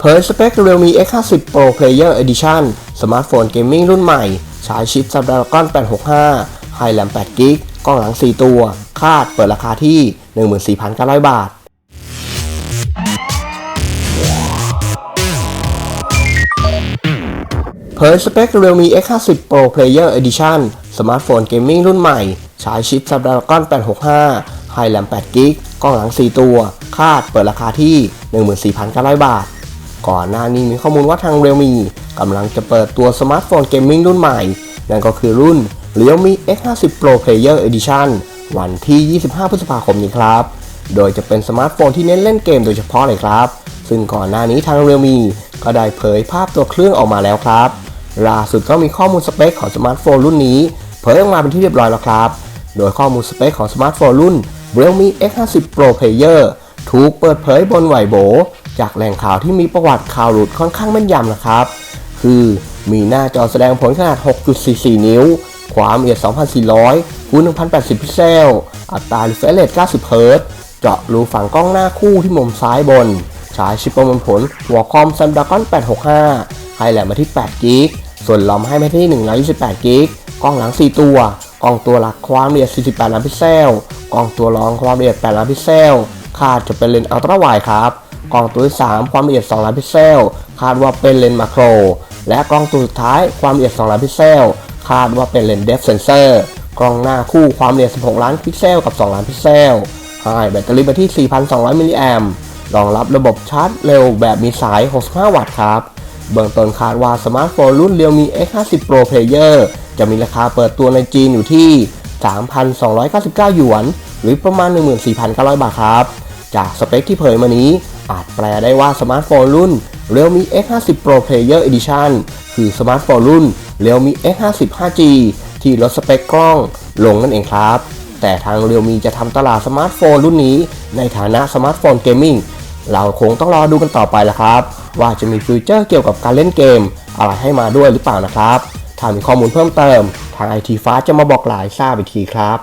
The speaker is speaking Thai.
เผยสเปค Realme X50 Pro Player Edition สมาร์ทโฟนเกมมิ่งรุ่นใหม่ ใช้ชิป Snapdragon 865 ไฮแรม8กิกกล้องหลัง 4 ตัว คาดเปิดราคาที่ 14,900 บาท เผยสเปค Realme X50 Pro Player Edition สมาร์ทโฟนเกมมิ่งรุ่นใหม่ ใช้ชิป Snapdragon 865 ไฮแรม8กิกกล้องหลัง 4 ตัว คาดเปิดราคาที่ 14,900 บาท ก่อนหน้านี้มีข้อมูลว่าทาง Realme กำลังจะเปิดตัวสมาร์ทโฟนเกมมิ่งรุ่นใหม่ นั่นก็คือรุ่น Realme X50 Pro Player Edition วันที่ 25 พฤษภาคมนี้ครับ โดยจะเป็นสมาร์ทโฟนที่เน้นเล่นเกมโดยเฉพาะเลยครับ ซึ่งก่อนหน้านี้ทาง Realme ก็ได้เผยภาพตัวเครื่องออกมาแล้วครับล่าสุดก็มีข้อมูลสเปคของสมาร์ทโฟนรุ่นนี้เผยออกมาเป็นที่เรียบร้อยแล้วครับ โดยข้อมูลสเปคของสมาร์ทโฟนรุ่น Realme X50 Pro Player ถูกเปิดเผยบนไหวโบ จากแหล่งข่าวที่มีประวัติข่าวหลุดค่อนข้างแม่นยำนะครับ คือมีหน้าจอแสดงผลขนาด 6.44 นิ้ว ความละเอียด 2,400คูณ1,080 พิกเซล อัตรา refresh rate 90 เฮิรตซ์เจาะรูฝั่งกล้องหน้าคู่ที่มุมซ้ายบนใช้ชิปประมวลผลหัวคอม Snapdragon 865ให้แลมมาที่8กิกส่วนลอมให้มาที่128กิกกล้องหลัง 4 ตัว กล้องตัวหลักความละเอียด 48 ล้านพิกเซล กล้องตัวรองความละเอียด 8 ล้านพิกเซลคาดจะเป็นเลนส์อัลตร้าไวด์ครับ กล้องตัวที่ 3 ความละเอียด2ล้านพิกเซล คาดว่าเป็นเลนส์มาโคร และกล้องตัวสุดท้ายความละเอียด2ล้านพิกเซล คาดว่าเป็นเลนส์เดฟเซนเซอร์ กล้องหน้าคู่ความละเอียด 16 ล้านพิกเซลกับ 2 ล้านพิกเซลให้แบตเตอรี่ไปที่ 4,200 มิลลิแอมรองรับระบบชาร์จเร็วแบบมีสาย 65 วัตต์ครับ เบื้องต้นคาดว่าสมาร์ทโฟนรุ่น Realme X50 Pro Player จะมีราคาเปิดตัวในจีนอยู่ที่ 3,299 หยวน หรือประมาณ 14,900 บาทครับ จากสเปคที่เผยมานี้ อาจแปลได้ว่าสมาร์ทโฟนรุ่น Realme X50 Pro Player Edition คือสมาร์ทโฟนรุ่น Realme X50 5G ที่ลดสเปคกล้องลงนั่นเองครับ แต่ทาง Realme จะทำตลาดสมาร์ทโฟนรุ่นนี้ ในฐานะสมาร์ทโฟนเกมมิ่งเราคงต้องรอดูกันต่อไปละครับ ว่าจะมีฟีเจอร์เกี่ยวกับการเล่นเกม อะไรให้มาด้วยหรือเปล่านะครับ ถ้ามีข้อมูลเพิ่มเติม ทาง IT ฟ้าจะมาบอกหลายทราบอีกทีครับ